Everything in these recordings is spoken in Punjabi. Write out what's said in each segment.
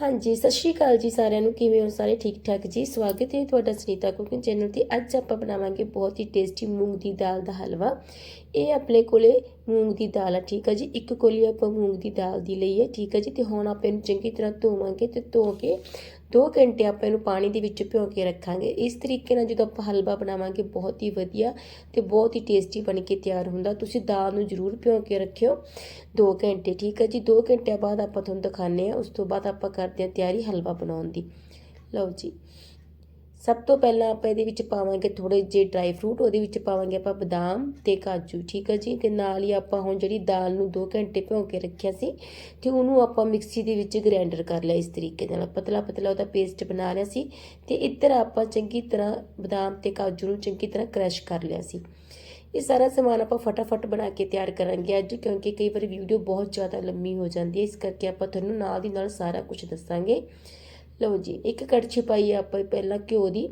ਹਾਂਜੀ, ਸਤਿ ਸ਼੍ਰੀ ਅਕਾਲ ਜੀ ਸਾਰਿਆਂ ਨੂੰ। ਕਿਵੇਂ ਹੋ ਸਾਰੇ? ਠੀਕ ਠਾਕ ਜੀ? ਸਵਾਗਤ ਹੈ ਤੁਹਾਡਾ ਸੁਨੀਤਾ ਕੁਕਿੰਗ ਚੈਨਲ ਤੇ। ਅੱਜ ਆਪਾਂ ਬਣਾਵਾਂਗੇ ਬਹੁਤ ਹੀ ਟੇਸਟੀ ਮੂੰਗ ਦੀ ਦਾਲ ਦਾ ਹਲਵਾ। ਇਹ ਆਪਣੇ ਕੋਲੇ ਮੂੰਗ ਦੀ ਦਾਲ ਆ, ਠੀਕ ਆ ਜੀ? ਇੱਕ ਕੋਲੀ ਆਪਾਂ ਮੂੰਗ ਦੀ ਦਾਲ ਦੀ ਲਈ ਹੈ ਠੀਕ ਹੈ ਜੀ? ਤੇ ਹੁਣ ਆਪਾਂ ਇਹਨੂੰ ਚੰਗੀ ਤਰ੍ਹਾਂ ਧੋਵਾਂਗੇ ਤੇ ਧੋ ਕੇ 2 ਘੰਟੇ ਆਪਾਂ ਇਹਨੂੰ ਪਾਣੀ ਦੇ ਵਿੱਚ ਭਿਓ ਕੇ ਰੱਖਾਂਗੇ। ਇਸ ਤਰੀਕੇ ਨਾਲ ਜਦੋਂ ਆਪਾਂ ਹਲਵਾ ਬਣਾਵਾਂਗੇ, ਬਹੁਤ ਹੀ ਵਧੀਆ ਤੇ ਬਹੁਤ ਹੀ ਟੇਸਟੀ ਬਣ ਕੇ ਤਿਆਰ ਹੁੰਦਾ। ਤੁਸੀਂ ਦਾਲ ਨੂੰ ਜ਼ਰੂਰ ਭਿਓ ਕੇ ਰੱਖਿਓ 2 ਘੰਟੇ, ਠੀਕ ਹੈ ਜੀ? 2 ਘੰਟਿਆਂ ਬਾਅਦ ਆਪਾਂ ਤੁਹਾਨੂੰ ਦਿਖਾਣੇ ਆ ਉਸ ਤੋਂ ਬਾਅਦ ਆਪਾਂ ਕਰਦੇ ਹਾਂ ਤਿਆਰੀ ਹਲਵਾ ਬਣਾਉਣ ਦੀ। ਲਓ ਜੀ। ਸਭ ਤੋਂ ਪਹਿਲਾਂ ਆਪਾਂ ਇਹਦੇ ਵਿੱਚ ਪਾਵਾਂਗੇ ਥੋੜੇ ਜਿਹੇ ਡਰਾਈ ਫਰੂਟ ਉਹਦੇ ਵਿੱਚ ਪਾਵਾਂਗੇ ਆਪਾਂ ਬਦਾਮ ਤੇ ਕਾਜੂ, ਠੀਕ ਹੈ ਜੀ? ਤੇ ਨਾਲ ਹੀ ਆਪਾਂ ਹੁਣ ਜਿਹੜੀ ਦਾਲ ਨੂੰ 2 ਘੰਟੇ ਭਿਓ ਕੇ ਰੱਖਿਆ ਸੀ, ਤੇ ਉਹਨੂੰ ਆਪਾਂ ਮਿਕਸੀ ਦੇ ਵਿੱਚ ਗ੍ਰਾਈਂਡਰ ਕਰ ਲਿਆ ਇਸ ਤਰੀਕੇ ਨਾਲ। ਪਤਲਾ ਪਤਲਾ ਉਹਦਾ ਪੇਸਟ ਬਣਾ ਲਿਆ ਸੀ ਤੇ ਇੱਧਰ ਆਪਾਂ ਚੰਗੀ ਤਰ੍ਹਾਂ ਬਦਾਮ ਤੇ ਕਾਜੂ ਨੂੰ ਚੰਗੀ ਤਰ੍ਹਾਂ ਕ੍ਰਸ਼ ਕਰ ਲਿਆ ਸੀ। ਇਹ ਸਾਰਾ ਸਮਾਨ ਆਪਾਂ ਫਟਾਫਟ ਬਣਾ ਕੇ ਤਿਆਰ ਕਰਾਂਗੇ ਅੱਜ, ਕਿਉਂਕਿ ਕਈ ਵਾਰ ਵੀਡੀਓ ਬਹੁਤ ਜ਼ਿਆਦਾ ਲੰਮੀ ਹੋ ਜਾਂਦੀ ਹੈ, ਇਸ ਕਰਕੇ ਆਪਾਂ ਤੁਹਾਨੂੰ ਨਾਲ ਦੀ ਨਾਲ ਸਾਰਾ ਕੁਝ ਦੱਸਾਂਗੇ। ਲਓ ਜੀ, ਇੱਕ ਕੜਛੀ ਪਾਈ ਆਪਾਂ ਪਹਿਲਾਂ ਘਿਓ ਦੀ।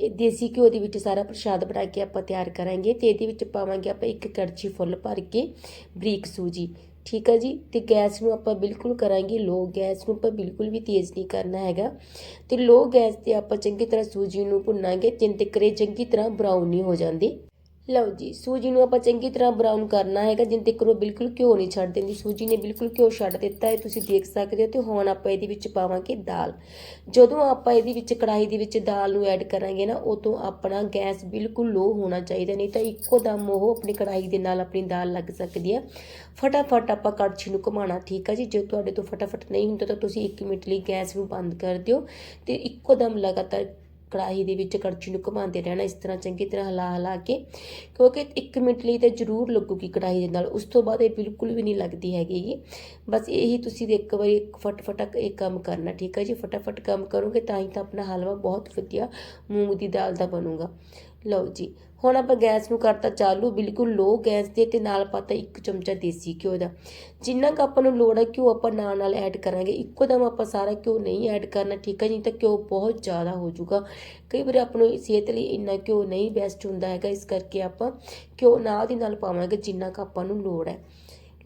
ਇਹ ਦੇਸੀ ਘਿਓ ਦੇ ਵਿੱਚ ਸਾਰਾ ਪ੍ਰਸ਼ਾਦ ਬਣਾ ਕੇ ਆਪਾਂ ਤਿਆਰ ਕਰਾਂਗੇ ਤੇ ਇਹਦੇ ਵਿੱਚ ਪਾਵਾਂਗੇ ਆਪਾਂ ਇੱਕ ਕੜਛੀ ਫੁੱਲ ਭਰ ਕੇ ਬਰੀਕ ਸੂਜੀ। ਠੀਕ ਹੈ ਜੀ? ਤੇ ਗੈਸ ਨੂੰ ਆਪਾਂ ਬਿਲਕੁਲ ਕਰਾਂਗੇ ਲੋ ਗੈਸ ਨੂੰ ਆਪਾਂ ਬਿਲਕੁਲ ਵੀ ਤੇਜ਼ ਨਹੀਂ ਕਰਨਾ ਹੈਗਾ। ਤੇ ਲੋ ਗੈਸ ਤੇ ਆਪਾਂ ਚੰਗੀ ਤਰ੍ਹਾਂ ਸੂਜੀ ਨੂੰ ਭੁੰਨਾਂਗੇ ਜਿੰਨ ਤੱਕ ਇਹ ਚੰਗੀ ਤਰ੍ਹਾਂ ਬਰਾਊਨ ਨਹੀਂ ਹੋ ਜਾਂਦੀ। ਲਓ ਜੀ, ਸੂਜੀ ਨੂੰ ਆਪਾਂ ਚੰਗੀ ਤਰ੍ਹਾਂ ਬਰਾਊਨ ਕਰਨਾ ਹੈਗਾ, ਜਿੰਨ ਤੱਕ ਉਹ ਬਿਲਕੁਲ ਘਿਓ ਨਹੀਂ ਛੱਡ ਦਿੰਦੀ। ਸੂਜੀ ਨੇ ਬਿਲਕੁਲ ਘਿਓ ਛੱਡ ਦਿੱਤਾ ਹੈ, ਤੁਸੀਂ ਦੇਖ ਸਕਦੇ ਹੋ ਤੇ ਹੁਣ ਆਪਾਂ ਇਹਦੇ ਵਿੱਚ ਪਾਵਾਂਗੇ ਦਾਲ। ਜਦੋਂ ਆਪਾਂ ਇਹਦੇ ਵਿੱਚ ਕੜਾਹੀ ਦੇ ਵਿੱਚ ਦਾਲ ਨੂੰ ਐਡ ਕਰਾਂਗੇ ਨਾ, ਉਦੋਂ ਆਪਣਾ ਗੈਸ ਬਿਲਕੁਲ ਲੋ ਹੋਣਾ ਚਾਹੀਦਾ, ਨਹੀਂ ਤਾਂ ਇੱਕੋ ਦਮ ਉਹ ਆਪਣੀ ਕੜਾਹੀ ਦੇ ਨਾਲ ਆਪਣੀ ਦਾਲ ਲੱਗ ਸਕਦੀ ਹੈ। ਫਟਾਫਟ ਆਪਾਂ ਕੜਛੀ ਨੂੰ ਘੁਮਾਉਣਾ, ਠੀਕ ਹੈ ਜੀ? ਜੇ ਤੁਹਾਡੇ ਤੋਂ ਫਟਾਫਟ ਨਹੀਂ ਹੁੰਦਾ, ਤਾਂ ਤੁਸੀਂ 1 ਮਿੰਟ ਲਈ ਗੈਸ ਨੂੰ ਬੰਦ ਕਰ ਦਿਓ ਤੇ ਇੱਕੋ ਦਮ ਲਗਾਤਾਰ ਕੜਾਹੀ ਦੇ ਵਿੱਚ ਕੜਛੀ ਨੂੰ ਘੁਮਾਉਂਦੇ ਰਹਿਣਾ, ਇਸ ਤਰ੍ਹਾਂ ਚੰਗੀ ਤਰ੍ਹਾਂ ਹਿਲਾ ਹਿਲਾ ਕੇ, ਕਿਉਂਕਿ 1 ਮਿੰਟ ਲਈ ਤਾਂ ਜ਼ਰੂਰ ਲੱਗੂਗੀ ਕੜਾਹੀ ਦੇ ਨਾਲ, ਉਸ ਤੋਂ ਬਾਅਦ ਇਹ ਬਿਲਕੁਲ ਵੀ ਨਹੀਂ ਲੱਗਦੀ ਹੈਗੀ ਬਸ ਇਹੀ ਤੁਸੀਂ ਇੱਕ ਵਾਰੀ ਫਟਫਟ ਇਹ ਕੰਮ ਕਰਨਾ, ਠੀਕ ਹੈ ਜੀ? ਫਟਾਫਟ ਕੰਮ ਕਰੋਗੇ ਤਾਂ ਹੀ ਤਾਂ ਆਪਣਾ ਹਲਵਾ ਬਹੁਤ ਵਧੀਆ ਮੂੰਗ ਦੀ ਦਾਲ ਦਾ ਬਣੂਗਾ। ਲਓ ਜੀ, ਹੁਣ ਆਪਾਂ ਗੈਸ ਨੂੰ ਕਰਤਾ ਚਾਲੂ, ਬਿਲਕੁਲ ਲੋ ਗੈਸ ਤੇ ਤੇ ਨਾਲ ਪਾਤਾ ਇੱਕ ਚਮਚਾ ਦੇਸੀ ਘਿਓ ਦਾ। ਜਿੰਨਾ ਕੁ ਆਪਾਂ ਨੂੰ ਲੋੜ ਹੈ ਘਿਓ ਆਪਾਂ ਨਾਲ ਨਾਲ ਐਡ ਕਰਾਂਗੇ। ਇੱਕੋ ਦਮ ਆਪਾਂ ਸਾਰਾ ਘਿਓ ਨਹੀਂ ਐਡ ਕਰਨਾ, ਠੀਕ ਹੈ ਜੀ? ਤਾਂ ਘਿਓ ਬਹੁਤ ਜ਼ਿਆਦਾ ਹੋ ਜਾਊਗਾ। ਕਈ ਵਾਰ ਆਪਾਂ ਨੂੰ ਸਿਹਤ ਲਈ ਇੰਨਾ ਘਿਓ ਨਹੀਂ ਬੈਸਟ ਹੁੰਦਾ ਹੈਗਾ, ਇਸ ਕਰਕੇ ਆਪਾਂ ਘਿਓ ਨਾਲ ਦੀ ਨਾਲ ਪਾਵਾਂਗੇ ਜਿੰਨਾ ਕੁ ਆਪਾਂ ਨੂੰ ਲੋੜ ਹੈ।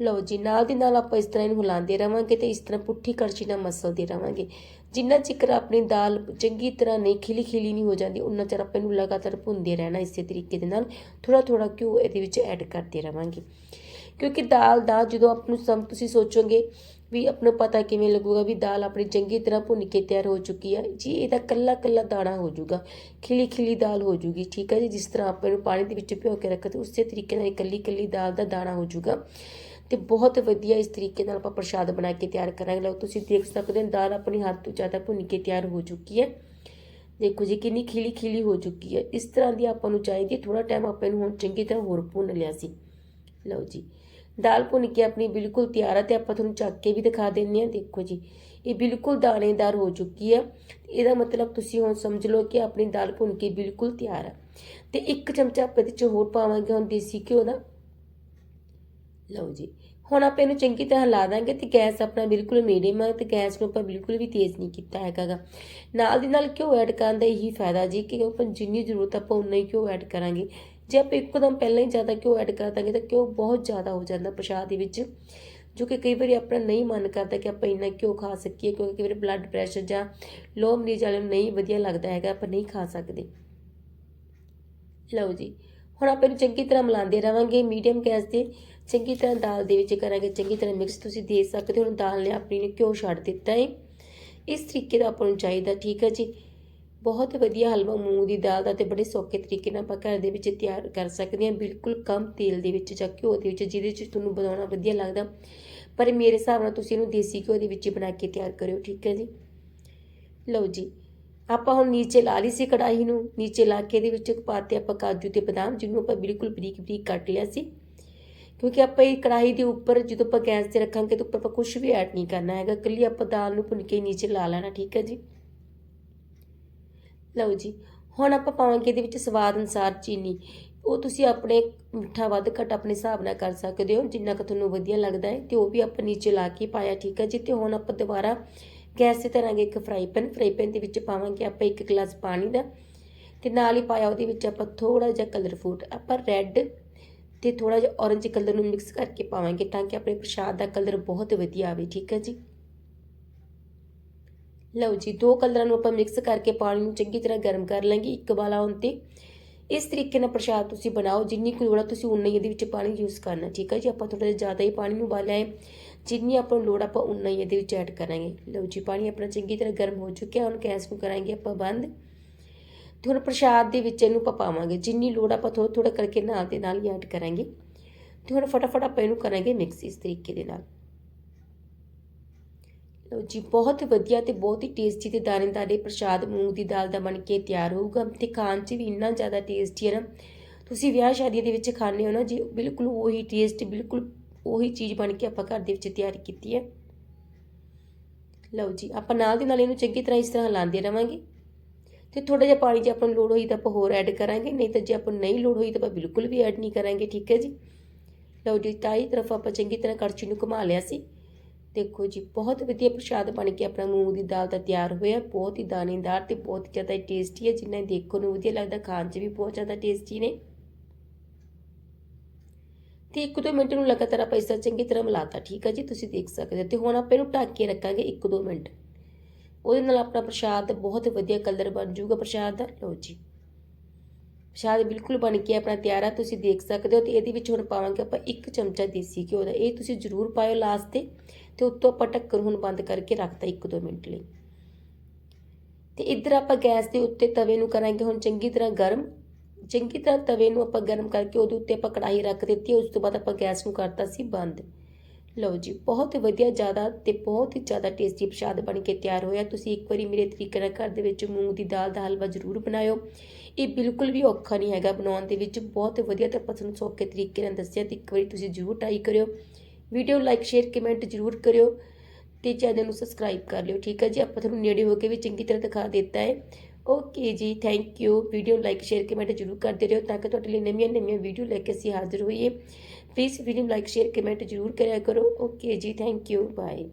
ਲਓ ਜੀ, ਨਾਲ ਦੀ ਨਾਲ ਆਪਾਂ ਇਸ ਤਰ੍ਹਾਂ ਇਹਨੂੰ ਹਿਲਾਉਂਦੇ ਰਵਾਂਗੇ ਤੇ ਇਸ ਤਰ੍ਹਾਂ ਪੁੱਠੀ ਕੜਛੀ ਨਾਲ ਮਸਲਦੇ ਰਵਾਂਗੇ। ਜਿੰਨਾ ਚਿਕਰ ਆਪਣੀ ਦਾਲ ਚੰਗੀ ਤਰ੍ਹਾਂ ਨਹੀਂ ਖਿਲੀ ਖਿਲੀ ਨਹੀਂ ਹੋ ਜਾਂਦੀ, ਉਨਾ ਚਿਰ ਆਪਾਂ ਇਹਨੂੰ ਲਗਾਤਾਰ ਭੁੰਨਦੇ ਰਹਿਣਾ ਇਸੇ ਤਰੀਕੇ ਦੇ ਨਾਲ। ਥੋੜਾ ਥੋੜਾ ਘਿਓ ਇਹਦੇ ਵਿੱਚ ਐਡ ਕਰਦੇ ਰਵਾਂਗੇ। ਕਿਉਂਕਿ ਦਾਲ ਦਾ ਜਦੋਂ ਆਪ ਨੂੰ ਸਮ, ਤੁਸੀਂ ਸੋਚੋਗੇ ਵੀ ਆਪਣਾ ਪਤਾ ਕਿਵੇਂ ਲੱਗੂਗਾ ਵੀ ਦਾਲ ਆਪਣੀ ਚੰਗੀ ਤਰ੍ਹਾਂ ਭੁੰਨ ਕੇ ਤਿਆਰ ਹੋ ਚੁੱਕੀ ਹੈ ਜੀ ਇਹਦਾ ਕੱਲਾ ਕੱਲਾ ਦਾਣਾ ਹੋ ਜਾਊਗਾ ਖਿਲੀ ਖਿਲੀ ਦਾਲ ਹੋ ਜੂਗੀ, ਠੀਕ ਹੈ ਜੀ? ਜਿਸ ਤਰ੍ਹਾਂ ਆਪਾਂ ਇਹਨੂੰ ਪਾਣੀ ਦੇ ਵਿੱਚ ਭਿਓ ਕੇ ਰੱਖਦੇ ਉਸੇ ਤਰੀਕੇ ਨਾਲ ਇਹ ਇਕੱਲੀ ਇਕੱਲੀ ਦਾਲ ਦਾ ਦਾਣਾ ਹੋ ਜਾਊਗਾ ਤੇ ਬਹੁਤ ਵਧੀਆ ਇਸ ਤਰੀਕੇ ਨਾਲ ਆਪਾਂ ਪ੍ਰਸ਼ਾਦ ਬਣਾ ਕੇ ਤਿਆਰ ਕਰਾਂਗੇ। ਲਓ ਤੁਸੀਂ ਦੇਖ ਸਕਦੇ ਹੋ, ਦਾਲ ਆਪਣੀ ਹੱਥ ਤੋਂ ਜ਼ਿਆਦਾ ਭੁੰਨ ਕੇ ਤਿਆਰ ਹੋ ਚੁੱਕੀ ਹੈ। ਦੇਖੋ ਜੀ, ਕਿੰਨੀ ਖਿਲੀ ਖਿਲੀ ਹੋ ਚੁੱਕੀ ਹੈ। ਇਸ ਤਰ੍ਹਾਂ ਦੀ ਆਪਾਂ ਨੂੰ ਚਾਹੀਦੀ ਥੋੜਾ ਟਾਈਮ ਆਪਾਂ ਇਹਨੂੰ ਹੁਣ ਚੰਗੀ ਤਰ੍ਹਾਂ ਹੋਰ ਭੁੰਨ ਲਿਆ ਸੀ। ਲਓ ਜੀ, ਦਾਲ ਭੁੰਨ ਕੇ ਆਪਣੀ ਬਿਲਕੁਲ ਤਿਆਰ ਹੈ ਤੇ ਆਪਾਂ ਤੁਹਾਨੂੰ ਚੱਕ ਕੇ ਵੀ ਦਿਖਾ ਦਿੰਨੇ ਆ ਦੇਖੋ ਜੀ, ਇਹ ਬਿਲਕੁਲ ਦਾਣੇਦਾਰ ਹੋ ਚੁੱਕੀ ਹੈ। ਇਹਦਾ ਮਤਲਬ ਤੁਸੀਂ ਹੁਣ ਸਮਝ ਲਓ ਕਿ ਆਪਣੀ ਦਾਲ ਭੁੰਨ ਕੇ ਬਿਲਕੁਲ ਤਿਆਰ ਹੈ। ਤੇ ਇੱਕ ਚਮਚਾ ਆਪਾਂ ਇਹਦੇ ਚ ਹੋਰ ਪਾਵਾਂਗੇ, ਹੁਣ ਦੇਸੀ ਘਿਓ ਦਾ। ਲਓ ਜੀ। ਹੁਣ ਆਪਾਂ ਇਹਨੂੰ ਚੰਗੀ ਤਰ੍ਹਾਂ ਹਿਲਾ ਦਾਂਗੇ ਤੇ ਗੈਸ ਆਪਣਾ ਬਿਲਕੁਲ ਮੀਡੀਅਮ ਹੈ ਤੇ ਗੈਸ ਨੂੰ ਆਪਾਂ ਬਿਲਕੁਲ ਵੀ ਤੇਜ਼ ਨਹੀਂ ਕੀਤਾ ਹੈਗਾਗਾ। ਨਾਲ ਦੀ ਨਾਲ ਘਿਓ ਐਡ ਕਰਨ ਦਾ ਇਹੀ ਫਾਇਦਾ ਜੀ ਕਿ ਆਪਾਂ ਜਿੰਨੀ ਜ਼ਰੂਰਤ ਆਪਾਂ ਉਨਾ ਹੀ ਘਿਓ ਐਡ ਕਰਾਂਗੇ। ਜੇ ਆਪਾਂ ਇੱਕਦਮ ਪਹਿਲਾਂ ਹੀ ਜ਼ਿਆਦਾ ਘਿਓ ਐਡ ਕਰ ਦਾਂਗੇ ਤਾਂ ਘਿਓ ਬਹੁਤ ਜ਼ਿਆਦਾ ਹੋ ਜਾਂਦਾ ਪ੍ਰਸ਼ਾਦ ਦੇ ਵਿੱਚ, ਜੋ ਕਿ ਕਈ ਵਾਰੀ ਆਪਣਾ ਨਹੀਂ ਮਨ ਕਰਦਾ ਕਿ ਆਪਾਂ ਇੰਨਾ ਘਿਓ ਖਾ ਸਕੀਏ ਕਿਉਂਕਿ ਕਈ ਵਾਰੀ ਬਲੱਡ ਪ੍ਰੈਸ਼ਰ ਜਾਂ ਲੋ ਮਰੀਜ਼ ਵਾਲੇ ਨੂੰ ਨਹੀਂ ਵਧੀਆ ਲੱਗਦਾ ਹੈਗਾ, ਆਪਾਂ ਨਹੀਂ ਖਾ ਸਕਦੇ। ਲਓ ਜੀ। ਹੁਣ ਆਪਾਂ ਇਹਨੂੰ ਚੰਗੀ ਤਰ੍ਹਾਂ ਮਿਲਾਉਂਦੇ ਰਵਾਂਗੇ ਮੀਡੀਅਮ ਗੈਸ ਤੇ। ਚੰਗੀ ਤਰ੍ਹਾਂ ਦਾਲ ਦੇ ਵਿੱਚ ਕਰਾਂਗੇ, ਚੰਗੀ ਤਰ੍ਹਾਂ ਮਿਕਸ ਤੁਸੀਂ ਦੇਖ ਸਕਦੇ ਹੋ, ਹੁਣ ਦਾਲ ਨੇ ਆਪਣੀ ਨੇ ਘਿਓ ਛੱਡ ਦਿੱਤਾ ਹੈ ਇਸ ਤਰੀਕੇ ਦਾ ਆਪਾਂ ਨੂੰ ਚਾਹੀਦਾ, ਠੀਕ ਹੈ ਜੀ? ਬਹੁਤ ਵਧੀਆ ਹਲਵਾ ਮੂੰਗ ਦੀ ਦਾਲ ਦਾ ਤੇ ਬੜੇ ਸੌਖੇ ਤਰੀਕੇ ਨਾਲ ਆਪਾਂ ਘਰ ਦੇ ਵਿੱਚ ਤਿਆਰ ਕਰ ਸਕਦੇ ਹਾਂ, ਬਿਲਕੁਲ ਕਮ ਤੇਲ ਦੇ ਵਿੱਚ ਜਾਂ ਘਿਓ ਦੇ ਵਿੱਚ, ਜਿਹਦੇ ਵਿੱਚ ਤੁਹਾਨੂੰ ਬਣਾਉਣਾ ਵਧੀਆ ਲੱਗਦਾ। ਪਰ ਮੇਰੇ ਹਿਸਾਬ ਨਾਲ ਤੁਸੀਂ ਇਹਨੂੰ ਦੇਸੀ ਘਿਓ ਦੇ ਵਿੱਚ ਹੀ ਬਣਾ ਕੇ ਤਿਆਰ ਕਰਿਓ, ਠੀਕ ਹੈ ਜੀ? ਲਓ ਜੀ, ਆਪਾਂ ਹੁਣ ਨੀਚੇ ਲਾ ਲਈ ਸੀ ਕੜਾਹੀ ਨੂੰ, ਨੀਚੇ ਲਾ ਕੇ ਇਹਦੇ ਵਿੱਚ ਪਾਤੇ ਆਪਾਂ ਕਾਜੂ ਤੇ ਬਦਾਮ, ਜਿਹਨੂੰ ਆਪਾਂ ਬਿਲਕੁਲ ਬਰੀਕ ਬਰੀਕ ਕੱਟ ਲਿਆ ਸੀ। ਕਿਉਂਕਿ ਆਪਾਂ ਇਹ ਕੜਾਹੀ ਦੇ ਉੱਪਰ ਜਦੋਂ ਆਪਾਂ ਗੈਸ ਤੇ ਰੱਖਾਂਗੇ ਤਾਂ ਉੱਪਰ ਆਪਾਂ ਕੁਝ ਵੀ ਐਡ ਨਹੀਂ ਕਰਨਾ ਹੈਗਾ। ਇਕੱਲੀ ਆਪਾਂ ਦਾਲ ਨੂੰ ਭੁੰਨ ਕੇ ਨੀਚੇ ਲਾ ਲੈਣਾ, ਠੀਕ ਹੈ ਜੀ? ਲਓ ਜੀ, ਹੁਣ ਆਪਾਂ ਪਾਵਾਂਗੇ ਇਹਦੇ ਵਿੱਚ ਸਵਾਦ ਅਨੁਸਾਰ ਚੀਨੀ। ਉਹ ਤੁਸੀਂ ਆਪਣੇ ਮਿੱਠਾ ਵੱਧ ਘੱਟ ਆਪਣੇ ਹਿਸਾਬ ਨਾਲ ਕਰ ਸਕਦੇ ਹੋ, ਜਿੰਨਾ ਕੁ ਤੁਹਾਨੂੰ ਵਧੀਆ ਲੱਗਦਾ ਹੈ, ਤੇ ਉਹ ਵੀ ਆਪਾਂ ਨੀਚੇ ਲਾ ਕੇ ਪਾਇਆ, ਠੀਕ ਹੈ ਜੀ? ਤੇ ਹੁਣ ਆਪਾਂ ਦੁਬਾਰਾ ਗੈਸ ਤੇ ਧਰਾਂਗੇ ਇੱਕ ਫਰਾਈ ਪੈਨ ਫਰਾਈ ਪੈਨ ਦੇ ਵਿੱਚ ਪਾਵਾਂਗੇ ਆਪਾਂ ਇੱਕ ਗਲਾਸ ਪਾਣੀ ਦਾ, ਤੇ ਨਾਲ ਹੀ ਪਾਇਆ ਉਹਦੇ ਵਿੱਚ ਆਪਾਂ ਥੋੜਾ ਜਿਹਾ ਕਲਰ ਫੂਡ ਆਪਾਂ ਰੈੱਡ ਤੇ ਥੋੜਾ ਜਿਹਾ ਔਰੰਜ ਕਲਰ ਨੂੰ ਮਿਕਸ ਕਰਕੇ ਪਾਵਾਂਗੇ ਤਾਂ ਕਿ ਆਪਣੇ ਪ੍ਰਸ਼ਾਦ ਦਾ ਕਲਰ ਬਹੁਤ ਵਧੀਆ ਆਵੇ, ਠੀਕ ਹੈ ਜੀ? ਲਓ ਜੀ, ਦੋ ਕਲਰਾਂ ਨੂੰ ਆਪਾਂ ਮਿਕਸ ਕਰਕੇ ਪਾਣੀ ਨੂੰ ਚੰਗੀ ਤਰ੍ਹਾਂ ਗਰਮ ਕਰ ਲਾਂਗੇ ਇੱਕ ਵਾਲਾ ਹੁਣ ਤੇ। ਇਸ ਤਰੀਕੇ ਨਾਲ ਪ੍ਰਸ਼ਾਦ ਤੁਸੀਂ ਬਣਾਓ, ਜਿੰਨੀ ਕੁ ਲੋੜ ਆ ਤੁਸੀਂ ਉਨਾ ਹੀ ਇਹਦੇ ਵਿੱਚ ਪਾਣੀ ਯੂਜ਼ ਕਰਨਾ, ਠੀਕ ਹੈ ਜੀ? ਆਪਾਂ ਥੋੜਾ ਜਿਹਾ ਜ਼ਿਆਦਾ ਹੀ ਪਾਣੀ ਨੂੰ ਉਬਾਲਿਆ ਹੈ, ਜਿੰਨੀ ਆਪਾਂ ਨੂੰ ਲੋੜ ਆਪਾਂ ਉਨਾ ਹੀ ਇਹਦੇ ਵਿੱਚ ਐਡ ਕਰਾਂਗੇ। ਲਓ ਜੀ, ਪਾਣੀ ਆਪਣਾ ਚੰਗੀ ਤਰ੍ਹਾਂ ਗਰਮ ਹੋ ਚੁੱਕਿਆ, ਹੁਣ ਗੈਸ ਨੂੰ ਕਰਾਂਗੇ ਆਪਾਂ ਬੰਦ। ਹੁਣ ਪ੍ਰਸ਼ਾਦ ਦੇ ਵਿੱਚ ਇਹਨੂੰ ਆਪਾਂ ਪਾਵਾਂਗੇ। ਜਿੰਨੀ ਲੋੜ ਆਪਾਂ ਥੋੜਾ ਥੋੜਾ ਕਰਕੇ ਨਾਲ ਦੇ ਨਾਲ ਹੀ ਐਡ ਕਰਾਂਗੇ। ਤੇ ਹੁਣ ਫਟਾਫਟ ਆਪਾਂ ਇਹਨੂੰ ਕਰਾਂਗੇ ਮਿਕਸ ਇਸ ਤਰੀਕੇ ਦੇ ਨਾਲ। ਲਓ ਜੀ, ਬਹੁਤ ਵਧੀਆ ਤੇ ਬਹੁਤ ਹੀ ਟੇਸਟੀ ਤੇ ਦਾਣੇਦਾਰ ਇਹ ਪ੍ਰਸ਼ਾਦ ਮੂੰਗ ਦੀ ਦਾਲ ਦਾ ਬਣ ਕੇ ਤਿਆਰ ਹੋਊਗਾ ਤੇ ਖਾਣ 'ਚ ਵੀ ਇੰਨਾ ਜ਼ਿਆਦਾ ਟੇਸਟੀ ਹੈ ਨਾ। ਤੁਸੀਂ ਵਿਆਹ ਸ਼ਾਦੀਆਂ ਦੇ ਵਿੱਚ ਖਾਣੇ ਹੋ ਨਾ ਜੀ, ਬਿਲਕੁਲ ਉਹੀ ਟੇਸਟ ਬਿਲਕੁਲ ਉਹੀ ਚੀਜ਼ ਬਣ ਕੇ ਆਪਾਂ ਘਰ ਦੇ ਵਿੱਚ ਤਿਆਰ ਕੀਤੀ ਹੈ। ਲਓ ਜੀ, ਆਪਾਂ ਨਾਲ ਦੀ ਨਾਲ ਇਹਨੂੰ ਚੰਗੀ ਤਰ੍ਹਾਂ ਇਸ ਤਰ੍ਹਾਂ ਹਿਲਾਉਂਦੇ ਰਵਾਂਗੇ। ਤੇ ਥੋੜਾ ਜਿਹਾ ਪਾਣੀ ਜੇ ਆਪਾਂ ਨੂੰ ਲੋੜ ਹੋਈ ਤਾਂ ਆਪਾਂ ਹੋਰ ਐਡ ਕਰਾਂਗੇ, ਨਹੀਂ ਤਾਂ ਜੇ ਆਪਾਂ ਨਹੀਂ ਲੋੜ ਹੋਈ ਤਾਂ ਆਪਾਂ ਬਿਲਕੁਲ ਵੀ ਐਡ ਨਹੀਂ ਕਰਾਂਗੇ, ਠੀਕ ਹੈ ਜੀ? ਲਓ ਜੀ, ਤਾਈ ਤਰਫ ਆਪਾਂ ਚੰਗੀ ਤਰ੍ਹਾਂ ਕੜਛੀ ਨੂੰ ਘੁਮਾ ਲਿਆ ਸੀ। ਦੇਖੋ ਜੀ, ਬਹੁਤ ਵਧੀਆ ਪ੍ਰਸ਼ਾਦ ਬਣ ਕੇ ਆਪਣਾ ਮੂੰਗ ਦੀ ਦਾਲ ਦਾ ਤਿਆਰ ਹੋਇਆ। ਬਹੁਤ ਹੀ ਦਾਣੇਦਾਰ ਤੇ ਬਹੁਤ ਜ਼ਿਆਦਾ ਟੇਸਟੀ ਹੈ, ਜਿੰਨਾ ਦੇਖਣ ਨੂੰ ਵਧੀਆ ਲੱਗਦਾ, ਖਾਣ 'ਚ ਵੀ ਬਹੁਤ ਜ਼ਿਆਦਾ ਟੇਸਟੀ ਨੇ। ਤੇ ਇੱਕ ਦੋ ਮਿੰਟ ਨੂੰ ਲਗਾਤਾਰ ਆਪਾਂ ਇਸ ਤਰ੍ਹਾਂ ਚੰਗੀ ਤਰ੍ਹਾਂ ਮਿਲਾਤਾ, ਠੀਕ ਹੈ ਜੀ? ਤੁਸੀਂ ਦੇਖ ਸਕਦੇ ਹੋ। ਤੇ ਹੁਣ ਆਪਾਂ ਇਹਨੂੰ ਢੱਕ ਕੇ ਰੱਖਾਂਗੇ ਇੱਕ ਦੋ ਮਿੰਟ। ਉਹਦੇ ਨਾਲ ਆਪਣਾ ਪ੍ਰਸ਼ਾਦ ਬਹੁਤ ਵਧੀਆ ਕਲਰ ਬਣ ਜਾਊਗਾ ਪ੍ਰਸ਼ਾਦ ਦਾ। ਲਓ ਜੀ। ਪ੍ਰਸ਼ਾਦ ਬਿਲਕੁਲ ਬਣ ਕੇ ਆਪਣਾ ਤਿਆਰ ਆ, ਤੁਸੀਂ ਦੇਖ ਸਕਦੇ ਹੋ ਤੇ ਇਹਦੇ ਵਿੱਚ ਹੁਣ ਪਾਵਾਂਗੇ ਆਪਾਂ ਇੱਕ ਚਮਚਾ ਦੇਸੀ ਘਿਓ ਦਾ। ਇਹ ਤੁਸੀਂ ਜ਼ਰੂਰ ਪਾਇਓ ਲਾਸਟ ਤੇ ਤੇ ਉੱਤੋਂ ਆਪਾਂ ਢੱਕਣ ਹੁਣ ਬੰਦ ਕਰਕੇ ਰੱਖਤਾ ਇੱਕ ਦੋ ਮਿੰਟ ਲਈ। ਤੇ ਇੱਧਰ ਆਪਾਂ ਗੈਸ ਦੇ ਉੱਤੇ ਤਵੇ ਨੂੰ ਕਰਾਂਗੇ ਹੁਣ ਚੰਗੀ ਤਰ੍ਹਾਂ ਗਰਮ। ਚੰਗੀ ਤਰ੍ਹਾਂ ਤਵੇ ਨੂੰ ਆਪਾਂ ਗਰਮ ਕਰਕੇ ਉਹਦੇ ਉੱਤੇ ਆਪਾਂ ਕੜਾਹੀ ਰੱਖ ਦਿੱਤੀ, ਉਸ ਤੋਂ ਬਾਅਦ ਆਪਾਂ ਗੈਸ ਨੂੰ ਕਰਤਾ ਸੀ ਬੰਦ। ਲਓ ਜੀ, ਬਹੁਤ ਵਧੀਆ, ਜ਼ਿਆਦਾ ਤੇ ਬਹੁਤ ਹੀ ਜ਼ਿਆਦਾ ਟੇਸਟੀ ਪ੍ਰਸ਼ਾਦ ਬਣ ਕੇ ਤਿਆਰ ਹੋਇਆ। ਤੁਸੀਂ ਇੱਕ ਵਾਰੀ ਮੇਰੇ ਤਰੀਕੇ ਨਾਲ ਘਰ ਦੇ ਵਿੱਚ ਮੂੰਗ ਦੀ ਦਾਲ ਦਾ ਹਲਵਾ ਜ਼ਰੂਰ ਬਣਾਇਓ। ਇਹ ਬਿਲਕੁਲ ਵੀ ਔਖਾ ਨਹੀਂ ਹੈਗਾ ਬਣਾਉਣ ਦੇ ਵਿੱਚ, ਬਹੁਤ ਵਧੀਆ ਤੇ ਆਪਾਂ ਤੁਹਾਨੂੰ ਸੌਖੇ ਤਰੀਕੇ ਨਾਲ ਦੱਸਿਆ ਤੇ ਇੱਕ ਵਾਰੀ ਤੁਸੀਂ ਜ਼ਰੂਰ ਟਰਾਈ ਕਰਿਓ। ਵੀਡੀਓ ਲਾਈਕ ਸ਼ੇਅਰ ਕਮੈਂਟ ਜ਼ਰੂਰ ਕਰਿਓ ਤੇ ਚੈਨਲ ਨੂੰ ਸਬਸਕ੍ਰਾਈਬ ਕਰ ਲਿਓ, ਠੀਕ ਹੈ ਜੀ? ਆਪਾਂ ਤੁਹਾਨੂੰ ਨੇੜੇ ਹੋ ਕੇ ਵੀ ਚੰਗੀ ਤਰ੍ਹਾਂ ਦਿਖਾ ਦਿੱਤਾ ਹੈ। ਓਕੇ ਜੀ thank you video like share comment ਜ਼ਰੂਰ ਕਰਦੇ ਰਹੋ ਤਾਂ ਕਿ ਤੁਹਾਡੇ ਲਈ ਨਵੀਆਂ ਨਵੀਆਂ ਵੀਡੀਓ ਲੈ ਕੇ ਅਸੀਂ ਹਾਜ਼ਰ ਹੋਈਏ। Please video like share comment ਜ਼ਰੂਰ ਕਰਿਆ ਕਰੋ। ਓਕੇ ਜੀ ਥੈਂਕ ਯੂ ਬਾਏ